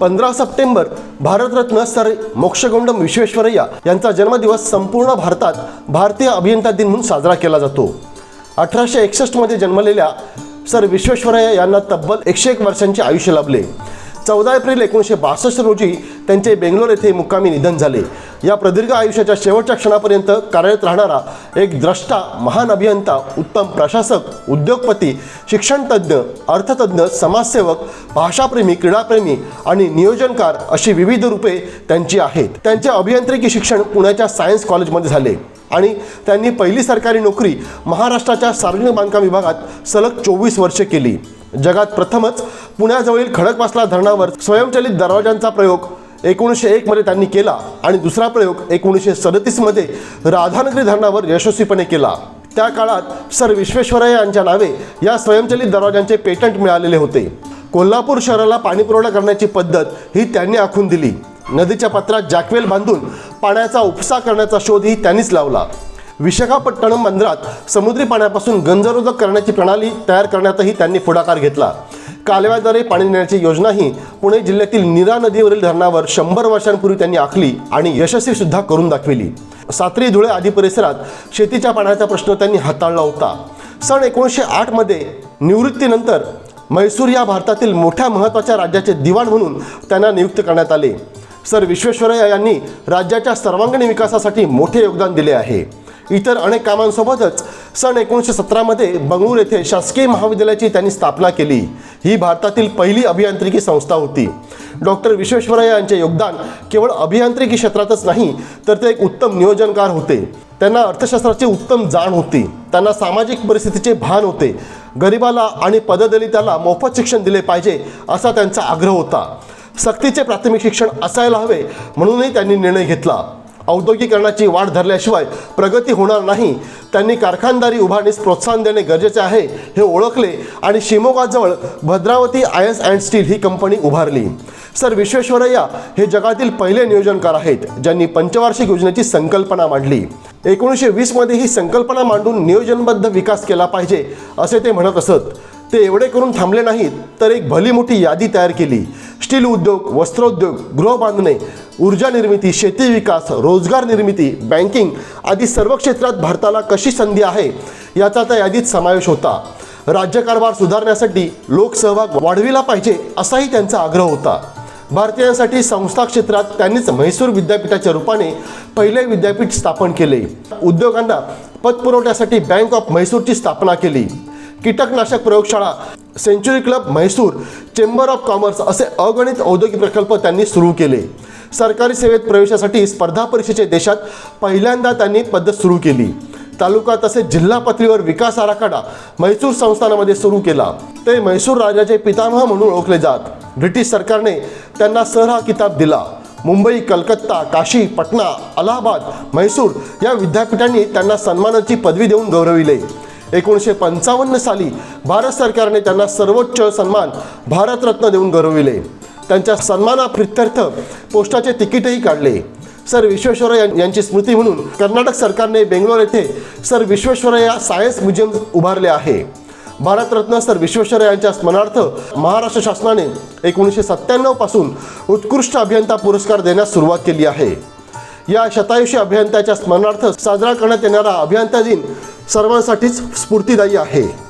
पंधरा September Bharat Ratna sir Mokshagundam Visvesvaraya यांचा जन्मदिवस संपूर्ण भारतात भारतीय अभियंता दिन म्हणून साजरा केला जातो. अठराशे एकसष्टमध्ये जन्मलेल्या सर विश्वेश्वरय्या यांना तब्बल एकशे एक वर्षांचे आयुष्य लाभले. चौदा एप्रिल एकोणीसशे बासष्ट रोजी त्यांचे बेंगलोर येथे मुक्कामी निधन झाले. या प्रदीर्घ आयुष्याच्या शेवटच्या क्षणापर्यंत कार्यरत राहणारा एक द्रष्टा महान अभियंता उत्तम प्रशासक उद्योगपती शिक्षणतज्ज्ञ अर्थतज्ज्ञ समाजसेवक भाषाप्रेमी क्रीडाप्रेमी आणि नियोजनकार अशी विविध रूपे त्यांची आहेत. त्यांचे अभियांत्रिकी शिक्षण पुण्याच्या सायन्स कॉलेजमध्ये झाले आणि त्यांनी पहिली सरकारी नोकरी महाराष्ट्राच्या सार्वजनिक बांधकाम विभागात सलग चोवीस वर्षे केली. जगात प्रथमच पुण्याजवळील खडकवासला धरणावर स्वयंचलित दरवाजांचा प्रयोग एकोणीसशे एकमध्ये त्यांनी केला आणि दुसरा प्रयोग एकोणीसशे सदतीसमध्ये राधानगरी धरणावर यशस्वीपणे केला. त्या काळात सर विश्वेश्वरय्या यांच्या नावे या स्वयंचलित दरवाजांचे पेटंट मिळालेले होते. कोल्हापूर शहराला पाणीपुरवठा करण्याची पद्धत ही त्यांनी आखून दिली. नदीच्या पात्रात जॅकवेल बांधून पाण्याचा उपसा करण्याचा शोधही त्यांनीच लावला. विशाखापट्टणम बंदरात समुद्री पाण्यापासून गंजरोधक करण्याची प्रणाली तयार करण्यातही त्यांनी पुढाकार घेतला. कालव्याद्वारे पाणी देण्याची योजनाही पुणे जिल्ह्यातील नीरा नदीवरील धरणावर शंभर वर्षांपूर्वी त्यांनी आखली आणि यशस्वी सुद्धा करून दाखविली. सात्री धुळे आदी परिसरात शेतीच्या पाण्याचा प्रश्न त्यांनी हाताळला होता. सन एकोणीसशे आठमध्ये निवृत्तीनंतर म्हैसूर या भारतातील मोठ्या महत्त्वाच्या राज्याचे दिवाण म्हणून त्यांना नियुक्त करण्यात आले. सर विश्वेश्वरय्या यांनी राज्याच्या सर्वांगीण विकासासाठी मोठे योगदान दिले आहे. इतर अनेक कामांसोबतच सन एकोणीसशे सतरामध्ये बंगळूर येथे शासकीय महाविद्यालयाची त्यांनी स्थापना केली. ही भारतातील पहिली अभियांत्रिकी संस्था होती. डॉक्टर विश्वेश्वरय्या यांचे योगदान केवळ अभियांत्रिकी क्षेत्रातच नाही तर ते एक उत्तम नियोजनकार होते. त्यांना अर्थशास्त्राची उत्तम जाण होती. त्यांना सामाजिक परिस्थितीचे भान होते. गरिबाला आणि पददलिताला मोफत शिक्षण दिले पाहिजे असा त्यांचा आग्रह होता. सक्तीचे प्राथमिक शिक्षण असायला हवे म्हणूनही त्यांनी निर्णय घेतला. औद्योगिकरणाची वाढ धरल्याशिवाय प्रगती होणार नाही. त्यांनी कारखानदारी उभारणीस प्रोत्साहन देणे गरजेचे आहे हे ओळखले आणि शिमोगाजवळ भद्रावती आयन्स अँड स्टील ही कंपनी उभारली. सर विश्वेश्वरय्या हे जगातील पहिले नियोजनकार आहेत ज्यांनी पंचवार्षिक योजनेची संकल्पना मांडली. एकोणीसशे वीसमध्ये ही संकल्पना मांडून नियोजनबद्ध विकास केला पाहिजे असे ते म्हणत असत. ते एवढे करून थांबले नाहीत तर एक भली मोठी यादी तयार केली. स्टील उद्योग वस्त्रोद्योग गृह बांधणे ऊर्जा निर्मिती शेती विकास रोजगार निर्मिती बँकिंग आदी सर्व क्षेत्रात भारताला कशी संधी आहे याचा त्या यादीत समावेश होता. राज्यकारभार सुधारण्यासाठी लोकसहभाग वाढविला पाहिजे असाही त्यांचा आग्रह होता. भारतीयांसाठी संस्था क्षेत्रात त्यांनीच म्हैसूर विद्यापीठाच्या रूपाने पहिले विद्यापीठ स्थापन केले. उद्योगांना पतपुरवठ्यासाठी बँक ऑफ म्हैसूरची स्थापना केली. कीटकनाशक प्रयोगशाळा century club Mysore chamber of commerce असे अगणित औद्योगिक प्रकल्प त्यांनी सुरू केले. सरकारी सेवेत प्रवेशासाठी स्पर्धा परीक्षेचे देशात पहिल्यांदा त्यांनी पद्धत सुरू केली. तालुका तसेच जिल्हा पातळीवर विकास आराखडा म्हैसूर संस्थानामध्ये सुरू केला. ते म्हैसूर राजाचे पितामह म्हणून ओळखले जात. ब्रिटिश सरकारने त्यांना सर हा किताब दिला. मुंबई कलकत्ता काशी पटना अलाहाबाद म्हैसूर या विद्यापीठांनी त्यांना सन्मानाची पदवी देऊन गौरविले. एकोणीसशे पंचावन्न साली भारत सरकारने त्यांना सर्वोच्च सन्मान भारतरत्न देऊन गौरविले. त्यांच्या सन्मानाप्रित्यर्थ पोस्टाचे तिकीटही काढले. सर विश्वेश्वरय्या यांची स्मृती म्हणून कर्नाटक सरकारने बेंगलोर येथे सर विश्वेश्वरय्या सायन्स म्युझियम उभारले आहे. भारतरत्न सर विश्वेश्वरयांच्या यांच्या स्मरणार्थ महाराष्ट्र शासनाने एकोणीसशे सत्त्याण्णवपासून उत्कृष्ट अभियंता पुरस्कार देण्यास सुरुवात केली आहे. या शतायुषी अभियंत्याच्या स्मरणार्थ साजरा करण्यात येणारा अभियंता दिन सर्वांसाठीच स्फूर्तीदायी आहे.